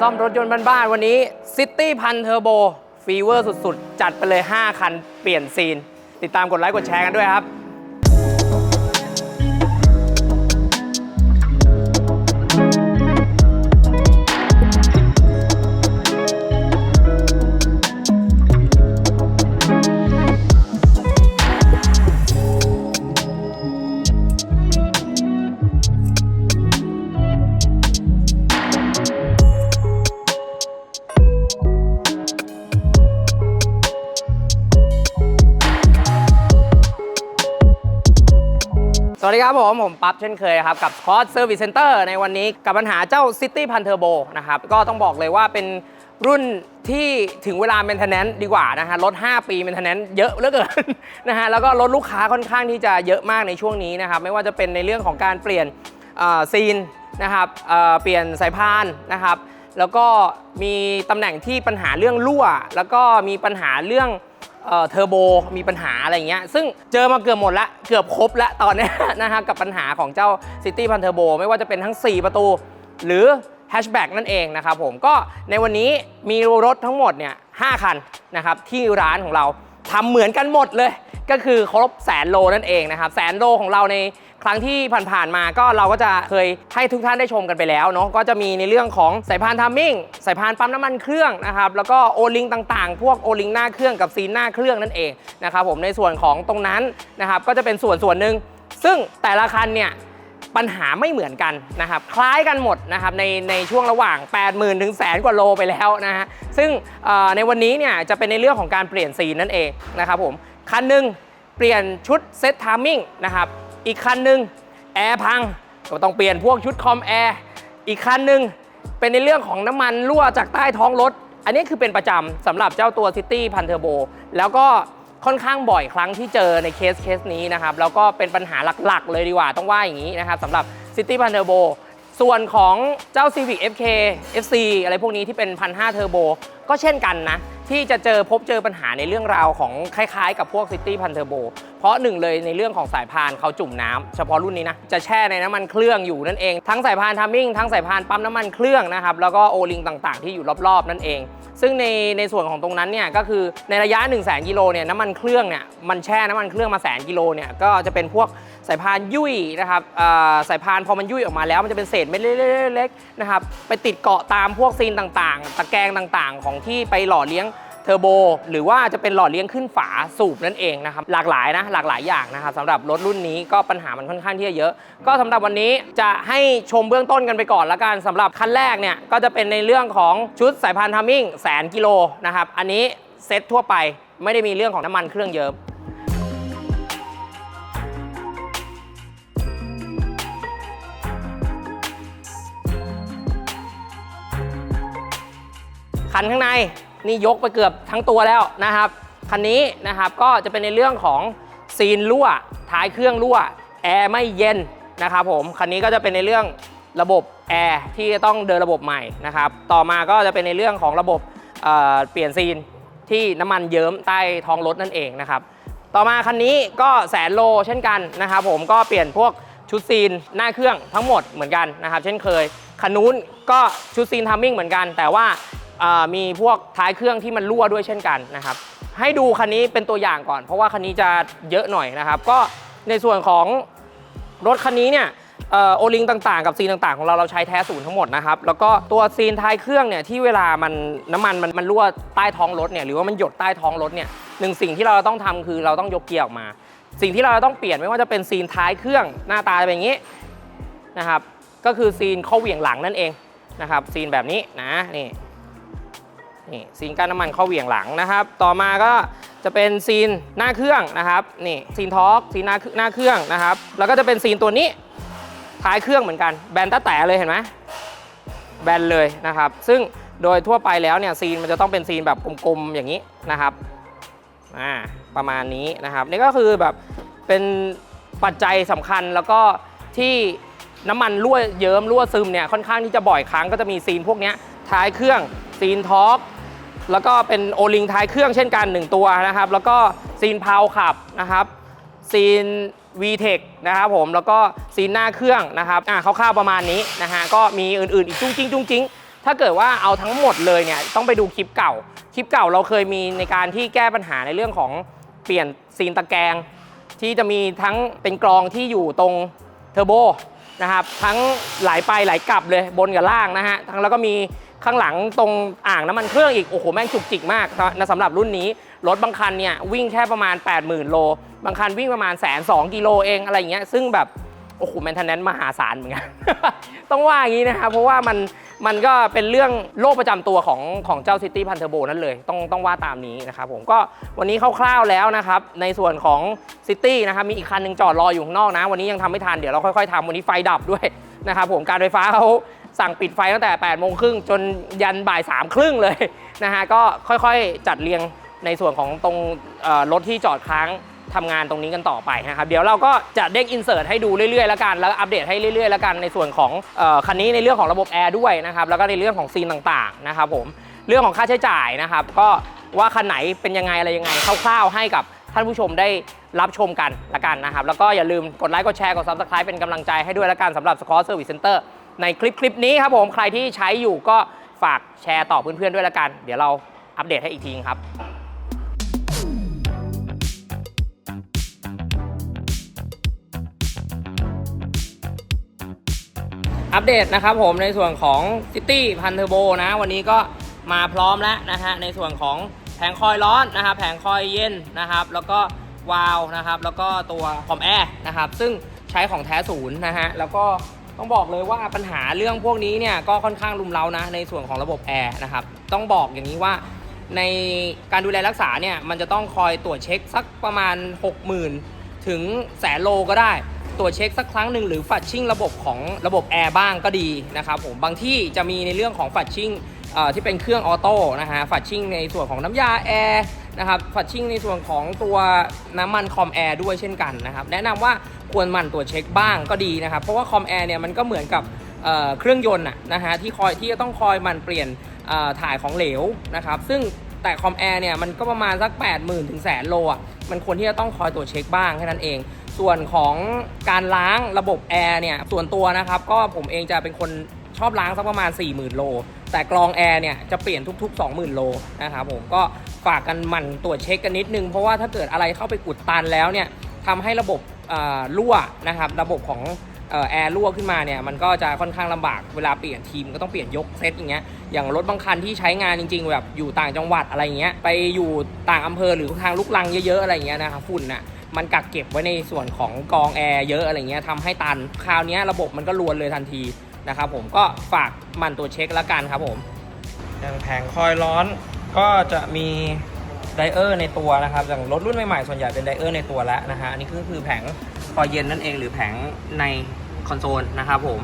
ซ่อมรถยนต์บ้านๆวันนี้ซิตี้พันเทอร์โบฟีเวอร์สุดๆ จัดไปเลย 5 คัน เปลี่ยนซีน ติดตามกดไลค์กดแชร์กันด้วยครับ วัสดีครับผม ผมปั๊บเช่นเคยครับกับ c o s Service Center ในวันนี้กับปัญหาเจ้า City Pan Turbo นะครับ ก็ต้องบอกเลยว่าเป็นรุ่นที่ถึงเวลา maintenance ดีกว่านะฮะรถ5ปี maintenance เยอะเหลือเกินนะฮะแล้วก็รถลูกค้าค่อนข้างที่จะเยอะมากในช่วงนี้นะครับ ไม่ว่าจะเป็นในเรื่องของการเปลี่ยนซีนนะครับเเปลี่ยนสายพานนะครับ แล้วก็มีตำแหน่งที่ปัญหาเรื่องรั่ว แล้วก็มีปัญหาเรื่อง เอ่อเทอร์โบมีปัญหาอะไรเงี้ยซึ่งเจอมาเกือบหมดละเกือบครบละตอนนี้นะฮะกับปัญหาของเจ้า City Pan Turbo ไม่ว่าจะเป็นทั้ง 4 ประตู หรือแฮชแบ็กนั่นเองนะครับผมก็ในวันนี้มีรถทั้งหมดเนี่ย5คันนะครับที่ร้านของเราทำเหมือนกันหมดเลย ก็คือครบแสนโลนั่นเองนะครับแสนโลของเราใน ครั้งที่ผ่านๆมาก็เราก็จะเคยให้ทุกท่านได้ชมกันไปแล้วเนาะก็จะมีในเรื่องของสายพานทัมมิ่งสายพานปั๊มน้ำมันเครื่องนะครับแล้วก็โอลิงต่างๆ พวกโอลิงหน้าเครื่องกับซีนหน้าเครื่องนั่นเองนะครับผมในส่วนของตรงนั้นนะครับก็จะเป็นส่วนส่วนหนึ่งซึ่งแต่ละคันเนี่ยปัญหาไม่เหมือนกันนะครับ คล้ายกันหมดนะครับในในช่วงระหว่าง 80,000ถึงแสนกว่าโลไปแล้วนะฮะซึ่งในวันนี้เนี่ยจะเป็นในเรื่องของการเปลี่ยนซีนนั่นเองนะครับผมคันหนึ่งเปลี่ยนชุดเซตทามมิ่งนะครับ อีกคันหนึ่งแอร์พังก็ต้องเปลี่ยนพวกชุดคอมแอร์อีกคันหนึ่งเป็นในเรื่องของน้ำมันรั่วจากใต้ท้องรถ อันนี้คือเป็นประจำสำหรับเจ้าตัว City พันเทอร์โบแล้วก็ค่อนข้างบ่อยครั้งที่เจอในเคสเคสนี้นะครับ แล้วก็เป็นปัญหาหลักๆ เลยดีกว่าต้องว่าอย่างนี้นะครับสำหรับ City p a n t u r b o ส่วนของเจ้า Civic FK FC อะไรพวกนี้ที่เป็น 1,500เทอร์โบ ก็เช่นกันนะ ที่จะเจอพบเจอปัญหาในเรื่องราวของคล้ายๆ กับพวก City p a n t u r b o เพราะหนึ่งเลยในเรื่องของสายพานเขาจุ่มน้ำเฉพาะรุ่นนี้นะ จะแช่ในน้ำมันเครื่องอยู่นั่นเอง ทั้งสายพานทัมมิ่งทั้งสายพานปั๊มน้ำมันเครื่องนะครับแล้วก็โอลิงต่างๆ ที่อยู่รอบๆ นั่นเอง ซึ่งในในส่วนของตรงนั้นเนี่ยก็คือในระยะ1 0 0 0 0แกิโลเนี่ยน้ำมันเครื่องเนี่ยมันแช่น้ำมันเครื่องมาแสนกิโลเนี่ยก็จะเป็นพวกสายพานยุ่ยนะครับอ่อสายพานพอมันยุ่ยออกมาแล้วมันจะเป็นเศษเม็ดเล็กๆนะครับไปติดเกาะตามพวกซีนต่างๆ ตะแกรงต่างๆ ของที่ไปหล่อเลี้ยงเทอร์โบหรือว่าจะเป็นหล่อเลี้ยงขึ้นฝาสูบนั่นเองนะครับ หลากหลายนะหลากหลายอย่างนะครับสำหรับรถรุ่นนี้ก็ปัญหามันค่อนข้างที่จะเยอะ ก็สำหรับวันนี้จะให้ชมเบื้องต้นกันไปก่อนละกันสำหรับคันแรกเนี่ยก็จะเป็นในเรื่องของชุดสายพานทัมมิ่งแสนกิโลนะครับอันนี้เซ็ตทั่วไปไม่ได้มีเรื่องของน้ำมันเครื่องเยิ้ม คันข้างในนี่ยกไปเกือบทั้งตัวแล้วนะครับ คันนี้นะครับก็จะเป็นในเรื่องของซีนรั่วท้ายเครื่องรั่วแอร์ไม่เย็นนะครับผมคันนี้ก็จะเป็นในเรื่องระบบแอร์ที่จะต้องเดินระบบใหม่นะครับต่อมาก็จะเป็นในเรื่องของระบบเเปลี่ยนซีนที่น้ำมันเยิ้มใต้ท้องรถนั่นเองนะครับต่อมาคันนี้ก็แสนโลเช่นกันนะครับผมก็เปลี่ยนพวกชุดซีนหน้าเครื่องทั้งหมดเหมือนกันนะครับเช่นเคยคันนู้นก็ชุดซีนทัมมิ่งเหมือนกัน แต่ว่า มีพวกท้ายเครื่องที่มันรั่วด้วยเช่นกันนะครับ ให้ดูคันนี้เป็นตัวอย่างก่อน เพราะว่าคันนี้จะเยอะหน่อยนะครับ ก็ในส่วนของรถคันนี้เนี่ยโอลิงต่างๆ กับซีนต่างๆ ของเราเราใช้แท้ศูนย์ทั้งหมดนะครับ แล้วก็ตัวซีนท้ายเครื่องเนี่ยที่เวลามันน้ำมันมันมันรั่วใต้ท้องรถเนี่ยหรือว่ามันหยดใต้ท้องรถเนี่ยหนึ่งสิ่งที่เราต้องทำคือเราต้องยกเกียร์ออกมา สิ่งที่เราต้องเปลี่ยนไม่ว่าจะเป็นซีนท้ายเครื่องหน้าตาเป็นอย่างนี้นะครับ ก็คือซีนเข้าเหวี่ยงหลังนั่นเองนะครับซีนแบบนี้นะนี่ นี่ซีนกั้นน้ำมันเข้าเหวี่ยงหลังนะครับ ต่อมาก็จะเป็นซีนหน้าเครื่องนะครับนี่ซีนทอร์กซีนหน้าหน้าเครื่องนะครับ แล้วก็จะเป็นซีนตัวนี้ท้ายเครื่องเหมือนกันแบนตะแต่เลยเห็นไหมแบนเลยนะครับ ซึ่งโดยทั่วไปแล้วเนี่ยซีนมันจะต้องเป็นซีนแบบกลมๆอย่างนี้นะครับอ่าประมาณนี้นะครับ นี่ก็คือแบบเป็นปัจจัยสำคัญแล้วก็ที่น้ำมันรั่วเยิ้มรั่วซึมเนี่ยค่อนข้างที่จะบ่อยครั้งก็จะมีซีนพวกนี้ท้ายเครื่องซีนท็อก แล้วก็เป็นโอลิงท้ายเครื่องเช่นกัน 1 ตัวนะครับ แล้วก็ซีนพาวขับนะครับซีน VTEC นะครับผมแล้วก็ซีนหน้าเครื่องนะครับอ่าคร่าวๆประมาณนี้นะฮะก็มีอื่นๆอีกจุ้งจิ้งจุ้งจิ้งถ้าเกิดว่าเอาทั้งหมดเลยเนี่ยต้องไปดูคลิปเก่า คลิปเก่าเราเคยมีในการที่แก้ปัญหาในเรื่องของเปลี่ยนซีนตะแกรงที่จะมีทั้งเป็นกรองที่อยู่ตรงเทอร์โบนะครับทั้งไหลไปไหลกลับเลยบนกับล่างนะฮะทั้งแล้วก็มี ข้างหลังตรงอ่างน้ำมันเครื่องอีก โอ้โห แม่งจุกจิกมากนะสำหรับรุ่นนี้ รถบางคันเนี่ยวิ่งแค่ประมาณ 80,000 โล บางคันวิ่งประมาณแสนสองกิโลเองอะไรอย่างเงี้ย ซึ่งแบบ โอ้โหแมนเทนแนนมหาศาลเหมือนกัน ต้องว่าอย่างนี้นะครับ เพราะว่ามันมันก็เป็นเรื่องโรคประจำตัวของของเจ้าซิตี้พันเทอร์โบนั่นเลย ต้องต้องว่าตามนี้นะครับผมก็วันนี้คร่าวๆแล้วนะครับ ในส่วนของซิตี้นะครับมีอีกคันหนึ่งจอดรออยู่ข้างนอกนะ วันนี้ยังทำไม่ทัน เดี๋ยวเราค่อยๆทำวันนี้ไฟดับด้วยนะครับผมการไฟฟ้าเขา สั่งปิดไฟตั้งแต่8ปดโมงครึ่งจนยันบ่ายสามครึ่งเลยนะฮะก็ค่อยๆจัดเรียงในส่วนของตรงรถที่จอดค้างทำงานตรงนี้กันต่อไปนะครับเดี๋ยวเราก็จะเด้งอินเสิร์ตให้ดูเรื่อยๆแล้วกัน แล้วอัปเดตให้เรื่อยๆแล้วกันในส่วนของออคันนี้ในเรื่องของระบบแอร์ด้วยนะครับแล้วก็ในเรื่องของซีนต่างๆนะครับผมเรื่องของค่าใช้จ่ายนะครับ ก็ว่าคันไหนเป็นยังไงอะไรยังไงคร่าวๆให้กับท่านผู้ชมได้รับชมกันละกันนะครับ แล้วก็อย่าลืมกดไลค์กดแชร์กด subscribe เป็นกำลังใจให้ด้วยละกันสำหรับ Score Service Center ในคลิปคลิปนี้ครับผมใครที่ใช้อยู่ก็ฝากแชร์ต่อเพื่อนๆด้วยละกัน เดี๋ยวเราอัปเดตให้อีกทีครับอัปเดตนะครับผมในส่วนของ City พันเทอร์โบนะวันนี้ก็มาพร้อมแล้วนะฮะในส่วนของแผงคอยร้อนนะครับแผงคอยเย็นนะครับ แล้วก็วาล์วนะครับ แล้วก็ตัวคอมแอร์นะครับ ซึ่งใช้ของแท้ศูนย์นะฮะแล้วก็ ต้องบอกเลยว่าปัญหาเรื่องพวกนี้เนี่ยก็ค่อนข้างรุมเร้านะในส่วนของระบบแอร์นะครับต้องบอกอย่างนี้ว่าในการดูแลรักษาเนี่ยมันจะต้องคอยตรวจเช็คสักประมาณ 60,000 ถึงแสนโลก็ได้ ตรวจเช็คสักครั้งหนึ่งหรือฟัดชิ่งระบบของระบบแอร์บ้างก็ดีนะครับผมบางที่จะมีในเรื่องของฟัดชิ่งที่เป็นเครื่องออโต้นะฮะฟัดชิ่งในส่วนของน้ำยาแอร์ นะครับฟัดชิ่งในส่วนของตัวน้ำมันคอมแอร์ด้วยเช่นกันนะครับแนะนำว่าควรหมั่นตรวจเช็คบ้างก็ดีนะครับ เพราะว่าคอมแอร์เนี่ยมันก็เหมือนกับเเครื่องยนต์นะฮะที่คอยที่จะต้องคอยหมันเปลี่ยนถ่ายของเหลวนะครับซึ่งแต่คอมแอร์เนี่ยมันก็ประมาณสัก 8 0 0 0 0ถึงแสนโลอะมันควรที่จะต้องคอยตรวจเช็คบ้างแค่นั้นเอง ส่วนของการล้างระบบแอร์เนี่ยส่วนตัวนะครับก็ผมเองจะเป็นคนชอบล้างสักประมาณ 40,000 โล แต่กรองแอร์เนี่ยจะเปลี่ยนทุก ๆ 20,000 โลนะครับผมก็ ฝากกันหมั่นตรวจเช็คกันนิดนึง เพราะว่าถ้าเกิดอะไรเข้าไปอุดตันแล้วเนี่ยทำให้ระบบอ่อรั่วนะครับ ระบบของแอร์รั่วขึ้นมาเนี่ยมันก็จะค่อนข้างลำบากเวลาเปลี่ยนทีมก็ต้องเปลี่ยนยกเซตอย่างเงี้ยอย่างรถบางคันที่ใช้งานจริง ๆ แบบอยู่ต่างจังหวัดอะไรเงี้ยไปอยู่ต่างอำเภอหรือทางลุกลังเยอะๆอะไรเงี้ยนะครับฝุ่นน่ะมันกักเก็บไว้ในส่วนของกองแอร์เยอะอะไรเงี้ยทำให้ตันคราวนี้ระบบมันก็รวนเลยทันทีนะครับผมก็ฝากมันตัวเช็คแล้วกันครับผมย่างแผงคอยร้อน ก็จะมีไดเออร์ในตัวนะครับอย่างรถรุ่นใหม่ๆส่วนใหญ่เป็นไดเออร์ในตัวแล้วนะฮะอันนี้ก็คือแผงคอยเย็นนั่นเองหรือแผงในคอนโซลนะครับผม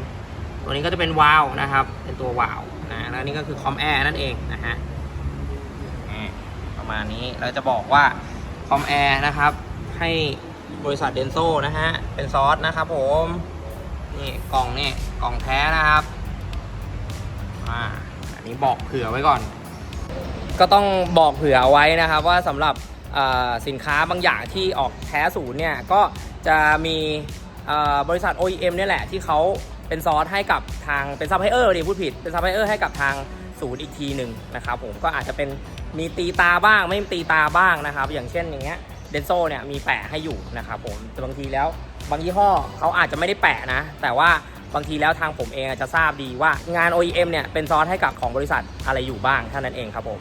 ตัวนี้ก็จะเป็นวาล์วนะครับ เป็นตัววาล์วนะแล้วนี่ก็คือคอมแอร์นั่นเองนะฮะอืมประมาณนี้เราจะบอกว่าคอมแอร์นะครับให้บริษัทเดนโซนะฮะเป็นซอสนะครับผมนี่กล่องนี่กล่องแท้นะครับอ่าอันนี้บอกเผื่อไว้ก่อน ก็ต้องบอกเผื่อไว้นะครับว่าสำหรับสินค้าบางอย่างที่ออกแท้ศูนย์เนี่ยก็จะมีบริษัท OEM เนี่ยแหละที่เขาเป็นซอสให้กับทางเป็นซัพพลายเออร์ดิพูดผิดเป็นซัพพลายเออร์ให้กับทางศูนย์อีกทีหนึ่งนะครับผมก็อาจจะเป็นมีตีตาบ้างไม่ตีตาบ้างนะครับ อย่างเช่นอย่างเงี้ยเดนโซเนี่ยมีแปะให้อยู่นะครับผมแต่บางทีแล้วบางยี่ห้อเขาอาจจะไม่ได้แปะนะ แต่ว่าบางทีแล้วทางผมเองจจะทราบดีว่างาน OEM เนี่ยเป็นซอสให้กับของบริษัทอะไรอยู่บ้างเท่านั้นเองครับผม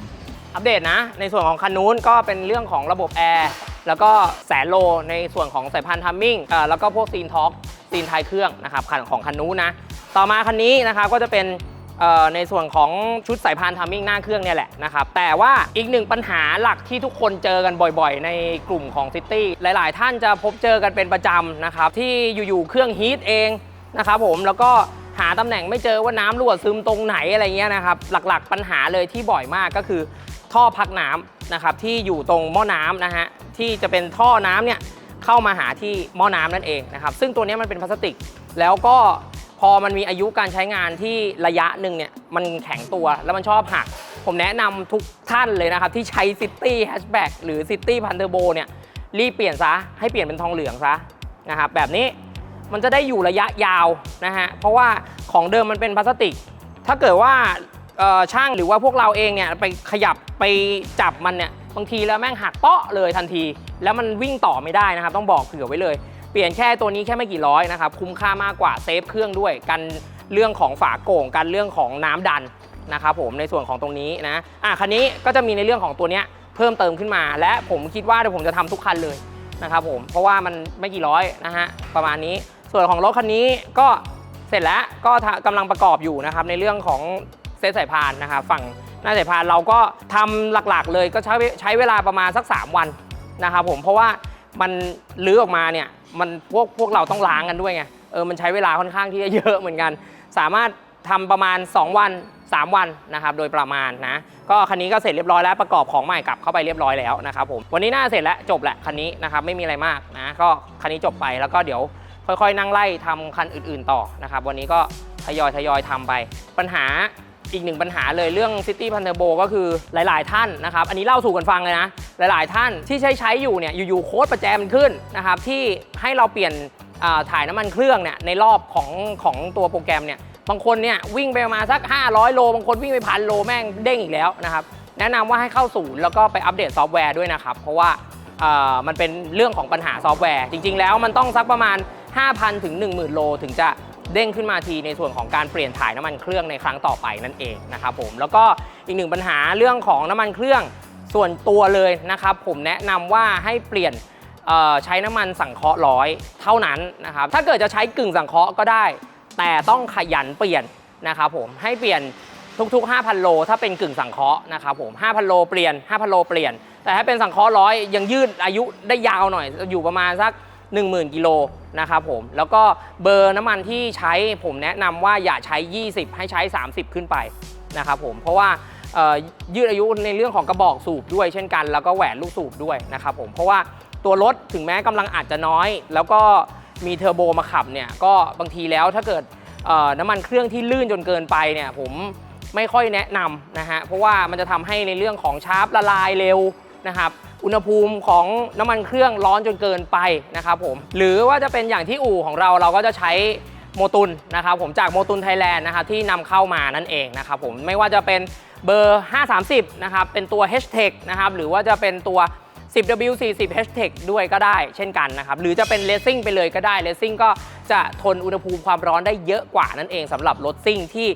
อัปเดตนะ ในส่วนของคันนู้นก็เป็นเรื่องของระบบแอร์แล้วก็แสนโลในส่วนของสายพันธุ์ทัมมิ่งแล้วก็พวกซีนท็อกซีนท้ายเครื่องนะครับคันของคันนู้นนะ ต่อมาคันนี้นะครับก็จะเป็นในส่วนของชุดสายพานทัมมิ่งหน้าเครื่องเนี่ยแหละนะครับ แต่ว่าอีกหนึ่งปัญหาหลักที่ทุกคนเจอกันบ่อยๆ ในกลุ่มของซิตี้หลายๆ ท่านจะพบเจอกันเป็นประจำนะครับ ที่อยู่ๆ เครื่องฮีทเองนะครับผมแล้วก็หาตำแหน่งไม่เจอว่าน้ำรั่วซึมตรงไหนอะไรเงี้ยนะครับ หลักๆปัญหาเลยที่บ่อยมากก็คือ ท่อพักน้ำนะครับที่อยู่ตรงหม้อน้ำนะฮะที่จะเป็นท่อน้ำเนี่ยเข้ามาหาที่หม้อน้ำนั่นเองนะครับซึ่งตัวนี้มันเป็นพลาสติก แล้วก็พอมันมีอายุการใช้งานที่ระยะหนึ่งเนี่ยมันแข็งตัวแล้วมันชอบหัก ผมแนะนำทุกท่านเลยนะครับ ที่ใช้ City Hatchback หรือ City p a n t e r b o เนี่ยรีบเปลี่ยนซะ ให้เปลี่ยนเป็นทองเหลืองซะนะครับแบบนี้มันจะได้อยู่ระยะยาวนะฮะเพราะว่าของเดิมมันเป็นพลาสติก ถ้าเกิดว่า ช่างหรือว่าพวกเราเองเนี่ยไปขยับไปจับมันเนี่ยบางทีแล้วแม่งหักเปาะเลยทันที แล้วมันวิ่งต่อไม่ได้นะครับ ต้องบอกเผื่อไว้เลย เปลี่ยนแค่ตัวนี้แค่ไม่กี่ร้อยนะครับ คุ้มค่ามากกว่าเซฟเครื่องด้วยกันเรื่องของฝาโก่งกันเรื่องของน้ำดันนะครับผมในส่วนของตรงนี้นะอะคันนี้ก็จะมีในเรื่องของตัวเนี้ยเพิ่มเติมขึ้นมา และผมคิดว่าเดี๋ยวผมจะทำทุกคันเลยนะครับผมเพราะว่ามันไม่กี่ร้อยนะฮะประมาณนี้ส่วนของรถคันนี้ก็เสร็จแล้วก็ทำกำลังประกอบอยู่นะครับในเรื่องของ เซตสายพานนะครับฝั่งหน้าสายพานเราก็ทำหลักๆ เลยก็ใช้ใช้เวลาประมาณสัก 3 วันนะครับผมเพราะว่ามันลื้อออกมาเนี่ยมันพวกพวกเราต้องล้างกันด้วยไงเออมันใช้เวลาค่อนข้างที่จะเยอะเหมือนกัน สามารถทำประมาณ 2 วัน 3 วันนะครับโดยประมาณนะก็คันนี้ก็เสร็จเรียบร้อยแล้วประกอบของใหม่กลับเข้าไปเรียบร้อยแล้วนะครับผมวันนี้น่าเสร็จแล้วจบแหละคันนี้นะครับไม่มีอะไรมากนะก็คันนี้จบไปแล้วก็เดี๋ยวค่อยๆ นั่งไล่ทำคันอื่นๆต่อนะครับวันนี้ก็ทยอยทยอยทำไปปัญหา อีกหนึ่งปัญหาเลยเรื่อง City p a n t e r b o ก็คือหลาย ๆ ท่านนะครับ อันนี้เล่าสู่กันฟังเลยนะ หลาย ๆ ท่านที่ใช้ใช้อยู่เนี่ยอยู่ๆโค้ดประแจมันขึ้นนะครับที่ให้เราเปลี่ยนถ่ายน้ำมันเครื่องเนี่ยในรอบของของตัวโปรแกรมเนี่ยบางคนเนี่ยวิ่งไปประมาณสัก 500 โล บางคนวิ่งไปพันโลแม่งเด้งอีกแล้วนะครับแนะนำว่าให้เข้าศูนย์แล้วก็ไปอัปเดตซอฟต์แวร์ด้วยนะครับ เพราะว่ามันเป็นเรื่องของปัญหาซอฟต์แวร์ จริง ๆ แล้วมันต้องสักประมาณ 5,000 ถึง 10,000 โล ถึงจะ เด้งขึ้นมาทีในส่วนของการเปลี่ยนถ่ายน้ำมันเครื่องในครั้งต่อไปนั่นเองนะครับผมแล้วก็อีกหนึ่งปัญหาเรื่องของน้ำมันเครื่องส่วนตัวเลยนะครับ ผมแนะนำว่าให้เปลี่ยนใช้น้ำมันสังเคราะห์ร้อยเท่านั้นนะครับถ้าเกิดจะใช้กึ่งสังเคราะห์ก็ได้ แต่ต้องขยันเปลี่ยนนะครับผมให้เปลี่ยนทุกๆ 5,000 โล ถ้าเป็นกึ่งสังเคราะห์นะครับผม 5,000 โลเปลี่ยน 5,000 โลเปลี่ยน แต่ถ้าเป็นสังเคราะห์ร้อยยังยืดอายุได้ยาวหน่อย อยู่ประมาณสัก 10,000 กิโลนะครับผม แล้วก็เบอร์น้ำมันที่ใช้ผมแนะนำว่าอย่าใช้ 20 ให้ใช้ 30 ขึ้นไปนะครับผม เพราะว่ายืดอายุในเรื่องของกระบอกสูบด้วยเช่นกัน แล้วก็แหวนลูกสูบด้วยนะครับผม เพราะว่าตัวรถถึงแม้กำลังอาจจะน้อย แล้วก็มีเทอร์โบมาขับเนี่ยก็บางทีแล้วถ้าเกิดน้ำมันเครื่องที่ลื่นจนเกินไปเนี่ยผมไม่ค่อยแนะนำนะฮะเพราะว่ามันจะทำให้ในเรื่องของชาร์ปละลายเร็วนะครับ อุณหภูมิของน้ำมันเครื่องร้อนจนเกินไปนะครับผมหรือว่าจะเป็นอย่างที่อู่ของเราเราก็จะใช้โมตุนนะครับผมจากโมตุนไทยแลนด์นะครับที่นำเข้ามานั่นเองนะครับผมไม่ว่าจะเป็นเบอร์ 530 นะครับเป็นตัว h t e c h นะครับหรือว่าจะเป็นตัว 10W40 Hashtag ด้วยก็ได้เช่นกันนะครับ หรือจะเป็นเลสซิ่งไปเลยก็ได้เลสซิ่งก็จะทนอุณหภูมิความร้อนได้เยอะกว่านั่นเองสำหรับรถซิ่งที่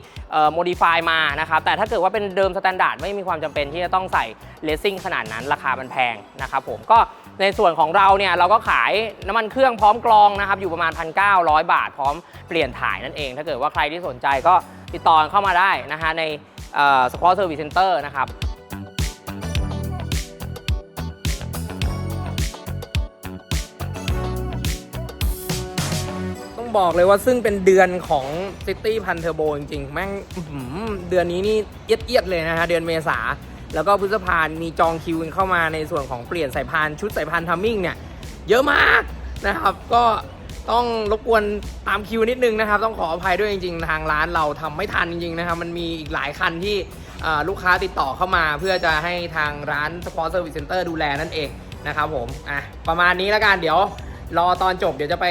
โมดิฟายมานะครับ แต่ถ้าเกิดว่าเป็นเดิมสแตนดาร์ดไม่มีความจำเป็นที่จะต้องใส่เลสซิ่งขนาดนั้นราคามันแพงนะครับผมก็ในส่วนของเราเนี่ยเราก็ขายน้ำมันเครื่องพร้อมกรองนะครับอยู่ประมาณ 1,900 บาทพร้อมเปลี่ยนถ่ายนั่นเอง ถ้าเกิดว่าใครที่สนใจก็ติดต่อเข้ามาได้นะฮะในสปอร์ตเซอร์วิสเซ็นเตอร์นะครับ บอกเลยว่าซึ่งเป็นเดือนของ City พันเทอร์โบจริงๆ แม่งเดือนนี้นี่เอียดๆเลยนะฮะ เดือนเมษา แล้วก็พฤษภามีจองคิวเข้ามาในส่วนของเปลี่ยนสายพานชุดสายพานทัมมิ่งเนี่ย เยอะมากนะครับ ก็ต้องรบกวนตามคิวนิดนึงนะครับ ต้องขออภัยด้วยจริง ๆ ทางร้านเราทำไม่ทันจริงๆนะครับมันมีอีกหลายคันที่ลูกค้าติดต่อเข้ามา เพื่อจะให้ทางร้านสปอร์ตเซอร์วิสเซ็นเตอร์ดูแลนั่นเองนะครับผมอะประมาณนี้แล้วกันเดี๋ยว รอตอนจบเดี๋ยวจะไป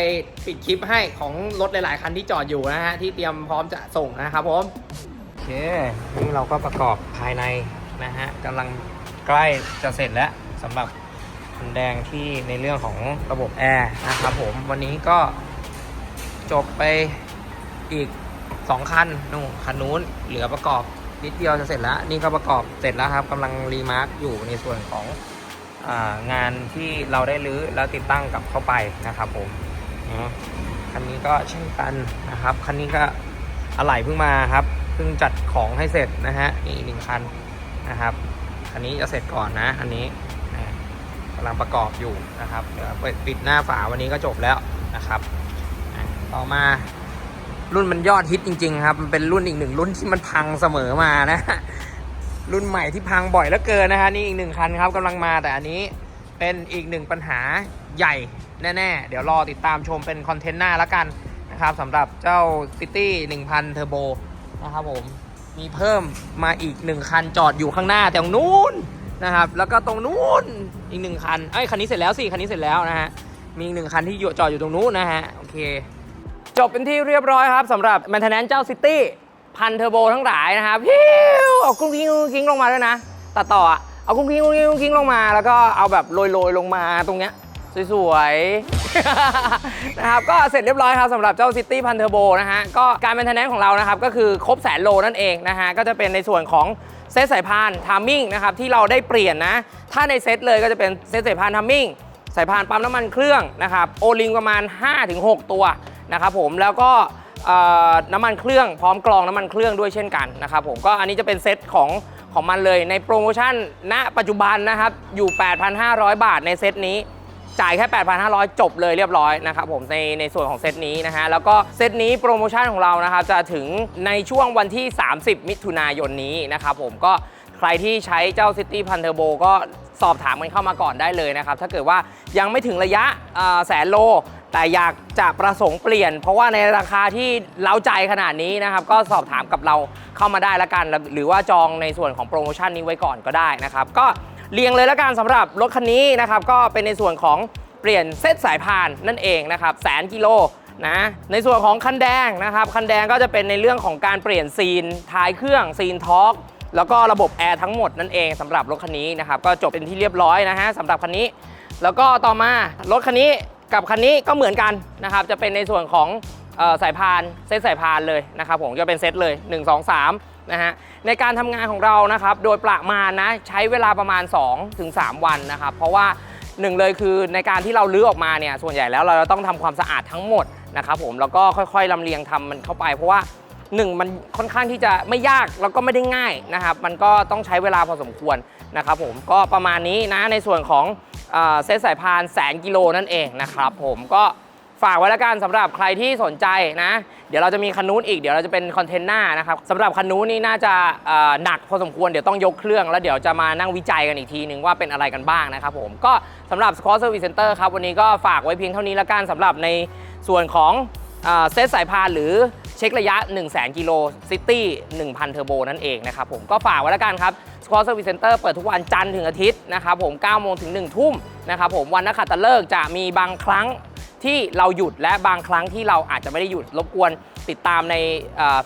ปิดคลิปให้ของรถหลาย ๆ คันที่จอดอยู่นะฮะที่เตรียมพร้อมจะส่งนะครับผม โอเค นี่เราก็ประกอบภายในนะฮะกำลังใกล้จะเสร็จแล้วสำหรับคันแดงที่ในเรื่องของระบบแอร์นะครับผมวันนี้ก็จบไปอีก 2 คันนู่นคันนู้นเหลือประกอบนิดเดียวจะเสร็จแล้ว นี่ก็ประกอบเสร็จแล้วครับกำลังรีมาร์กอยู่ในส่วนของ งานที่เราได้รื้อแล้วติดตั้งกลับเข้าไปนะครับผมคันนี้ก็เช่นกันนะครับคันนี้ก็อะไหล่เพิ่งมาครับเพิ่งจัดของให้เสร็จนะฮะนี่หนึ่งคันนะครับคันนี้จะเสร็จก่อนนะอันนี้กำลังประกอบอยู่นะครับเดี๋ยวเปิดปิดหน้าฝาวันนี้ก็จบแล้วนะครับ ต่อมารุ่นมันยอดฮิตจริง ๆ ครับ มันเป็นรุ่นอีกหนึ่งรุ่นที่มันพังเสมอมานะ รุ่นใหม่ที่พังบ่อยเหลือเกินนะฮะนี่อีกหนึ่งคันครับกำลังมาแต่อันนี้เป็นอีกหนึ่งปัญหาใหญ่แน่ๆ เดี๋ยวรอติดตามชมเป็นคอนเทนต์หน้าแล้วกันนะครับสำหรับเจ้า City 1000 Turbo นะครับผมมีเพิ่มมาอีกหนึ่งคันจอดอยู่ข้างหน้าแต่ตรงนู้นนะครับแล้วก็ตรงนู้นอีกหนึ่งคันไอ้คันนี้เสร็จแล้วสิคันนี้เสร็จแล้วนะฮะมีอีกหนึ่งคันที่อยู่จอดอยู่ตรงนู้นนะฮะโอเคจบเป็นที่เรียบร้อยครับสำหรับ maintenance เจ้า City พันเทอร์โบทั้งหลายนะครับพิ้วเอากุ้งกิ้งกุ้งกิ้งลงมาด้วยนะตัดต่ออะเอากุ้งกิ้งกุ้งกิ้งกุ้งกิ้งลงมา แล้วก็เอาแบบโรยๆลงมาตรงเนี้ยสวยๆนะครับก็เสร็จเรียบร้อยครับสำหรับเจ้า City พันเทอร์โบนะฮะก็การเป็นทนแนนของเรานะครับก็คือครบแสนโลนั่นเองนะฮะก็จะเป็นในส่วนของเซตสายพานทามมิ่งนะครับที่เราได้เปลี่ยนนะ ถ้าในเซตเลยก็จะเป็นเซตสายพานทามมิ่งสายพานปั๊มน้ำมันเครื่องนะครับโอลิงประมาณ 5-6 ตัวนะครับผมแล้วก็ น้ำมันเครื่องพร้อมกรองน้ำมันเครื่องด้วยเช่นกันนะครับผมก็อันนี้จะเป็นเซตของของมันเลยในโปรโมชั่นณปัจจุบันนะครับอยู่ 8,500 บาทในเซตนี้จ่ายแค่ 8,500 จบเลยเรียบร้อยนะครับผมในในส่วนของเซตนี้นะฮะแล้วก็เซตนี้โปรโมชั่นของเรานะครับจะถึงในช่วงวันที่ 30 มิถุนายนนี้นะครับผมก็ใครที่ใช้เจ้า City p a n t u r b o ก็สอบถามกันเข้ามาก่อนได้เลยนะครับ ถ้าเกิดว่ายังไม่ถึงระยะแสนโล แต่อยากจะประสงค์เปลี่ยน เพราะว่าในราคาที่เล้าใจขนาดนี้นะครับ ก็สอบถามกับเราเข้ามาได้ละกัน หรือว่าจองในส่วนของโปรโมชั่นนี้ไว้ก่อนก็ได้นะครับ ก็เรียงเลยละกันสำหรับรถคันนี้นะครับ ก็เป็นในส่วนของเปลี่ยนเซตสายพานนั่นเองนะครับแสนกิโลนะในส่วนของคันแดงนะครับคันแดงก็จะเป็นในเรื่องของการเปลี่ยนซีนท้ายเครื่องซีนทอร์กแล้วก็ระบบแอร์ทั้งหมดนั่นเองสำหรับรถคันนี้นะครับก็จบเป็นที่เรียบร้อยนะฮะสำหรับคันนี้ แล้วก็ต่อมารถคันนี้ กับคันนี้ก็เหมือนกันนะครับ จะเป็นในส่วนของออสายพานเซตสายพานเลยนะครับผมจะเป็นเซตเลย 1 2 3นะฮะในการทำงานของเรานะครับโดยประมาณนะใช้เวลาประมาณ 2-3ถึง3วันนะครับ เพราะว่าหนึ่งเลยคือในการที่เราลื้อออกมาเนี่ยส่วนใหญ่แล้วเราจะต้องทำความสะอาดทั้งหมดนะครับผมแล้วก็ค่อยๆลำเลียงทำมันเข้าไปเพราะว่าหนึ่งมันค่อนข้างที่จะไม่ยากแล้วก็ไม่ได้ง่ายนะครับ มันก็ต้องใช้เวลาพอสมควรนะครับผมก็ประมาณนี้นะในส่วนของ เออเซตสายพานแสนกิโลนั่นเองนะครับผมก็ฝากไว้แล้วกันสำหรับใครที่สนใจนะ เดี๋ยวเราจะมีคันนู้นอีกเดี๋ยวเราจะเป็นคอนเทนเนอร์นะครับสำหรับคันนู้นนี่น่าจะหนักพอสมควรเดี๋ยวต้องยกเครื่อง แล้วเดี๋ยวจะมานั่งวิจัยกันอีกทีนึงว่าเป็นอะไรกันบ้างนะครับผมก็สำหรับ Squad Service Center ครับวันนี้ก็ฝากไว้เพียงเท่านี้แล้วกันสำหรับในส่วนของเซตสายพานหรือ ช็คระยะ 1 0 0 0 0กิโลซิตี้1,000เทอร์โบนั่นเองนะครับผมก็ฝากไว้แล้วกันครับ Squad Service Center เปิดทุกวันจันทร์ถึงอาทิตย์นะครับผม9โมงถึง1ทุ่มนะครับผมวันนักขัตฤกษ์จะมีบางครั้งที่เราหยุดและบางครั้งที่เราอาจจะไม่ได้หยุดรบกวนติดตามใน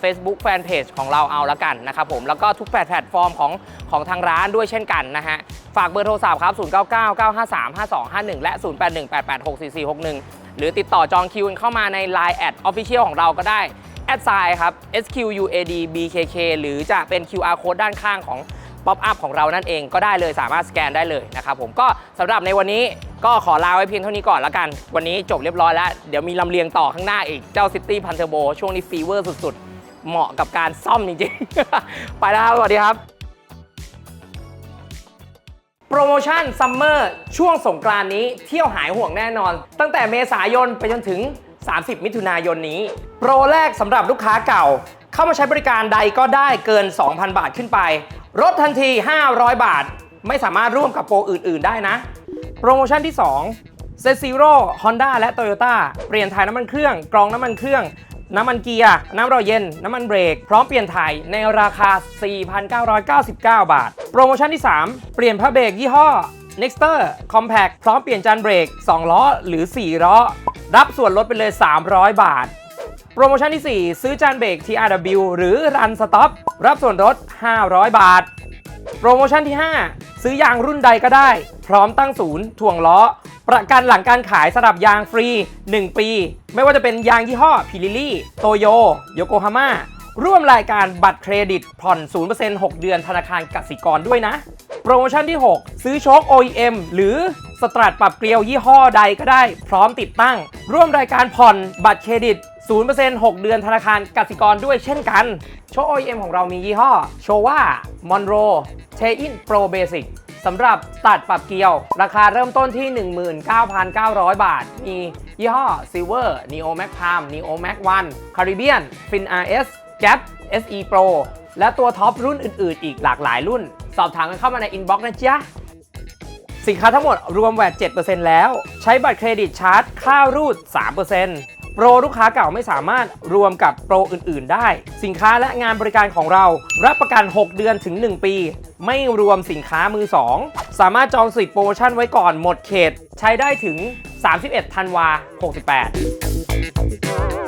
เฟซบุ๊กแฟนเพจของเราเอาละกันนะครับผมแล้วก็ทุกแพลตฟอร์มของของทางร้านด้วยเช่นกันนะฮะ ฝากเบอร์โทรศัพท์ครับ 0 9 9 9 5 3 5 2 5 1 และ 0 8 1 8 8 6 4 4 6 1 หรือติดต่อจองคิวเข้ามาใน Line แอดออฟฟิเชียลของเราก็ได้ แอดไซครับ squadbkk หรือจะเป็น QR code ด้านข้างของป๊อปอัพของเรานั่นเองก็ได้เลยสามารถสแกนได้เลยนะครับผมก็สำหรับในวันนี้ก็ขอลาไว้เพียงเท่านี้ก่อนแล้วกัน วันนี้จบเรียบร้อยแล้ว เดี๋ยวมีลำเลียงต่อข้างหน้าอีกเจ้า City p a n t e r b o ช่วงนี้ฟีเวอร์สุดๆ เหมาะกับการซ่อมจริงๆ ไปแล้วครับสวัสดีครับ โปรโมชั่นซัมเมอร์ช่วงสงกรานนี้เที่ยวหายห่วงแน่นอน ตั้งแต่เมษายนไปจนถึง 30 มิถุนายนนี้ โปรแรกสำหรับลูกค้าเก่า เข้ามาใช้บริการใดก็ได้เกิน 2,000 บาทขึ้นไปลดทันที 500 บาท ไม่สามารถร่วมกับโปรอื่น ๆ ได้นะ โปรโมชั่นที่ 2 เซซิโร่ฮอนด้าและ Toyota เปลี่ยนถ่ายน้ำมันเครื่อง กรองน้ำมันเครื่อง น้ำมันเกียร์ น้ำรอเย็น น้ำมันเบรก พร้อมเปลี่ยนถ่ายในราคา 4,999 บาท โปรโมชั่นที่ 3 เปลี่ยนผ้าเบรกยี่ห้อ Nexter Compact พร้อมเปลี่ยนจานเบรก 2 ล้อ หรือ 4 ล้อ รับส่วนลดไปเลย 300 บาท โปรโมชั่นที่ 4 ซื้อจานเบรก TRW หรือ Run Stop รับส่วนลด 500 บาท โปรโมชั่นที่ 5 ซื้อยางรุ่นใดก็ได้ พร้อมตั้งศูนย์ถ่วงล้อ ประกันหลังการขายสำหรับยางฟรี 1 ปี ไม่ว่าจะเป็นยางยี่ห้อพิลิลี่โตโยโยโกฮาม่าร่วมรายการบัตรเครดิตผ่อน 0% 6 เดือนธนาคารกสิกรด้วยนะ โปรโมชั่นที่ 6 ซื้อโชค OEM หรือ สตรัทปรับเกลียวยี่ห้อใดก็ได้ พร้อมติดตั้ง ร่วมรายการผ่อนบัตรเครดิต 0% 6 เดือนธนาคารกสิกรด้วยเช่นกัน โชค OEM ของเรามียี่ห้อ โชว่ามอนโรเทอินโปรเบสิกสำหรับตัดปรับเกลียว ราคาเริ่มต้นที่ 19,900 บาท มียี่ห้อ Silver Neo Max Palm Neo Max 1 Caribbean Fin RS Gap SE Pro และตัวท็อปรุ่นอื่น ๆ อีกหลากหลายรุ่น สอบถามกันเข้ามาในอินบ็อกซ์นะจ๊ะ สินค้าทั้งหมดรวมแวด7%แล้ว ใช้บัตรเครดิตชาร์จค่ารูด 3%โปรลูกค้าเก่าไม่สามารถรวมกับโปรอื่น ๆ ได้ สินค้าและงานบริการของเรา รับประกัน 6 เดือนถึง 1 ปี ไม่รวมสินค้ามือ 2 สามารถจองสิทธิ์โปรโมชั่นไว้ก่อนหมดเขต ใช้ได้ถึง 31ธันวา68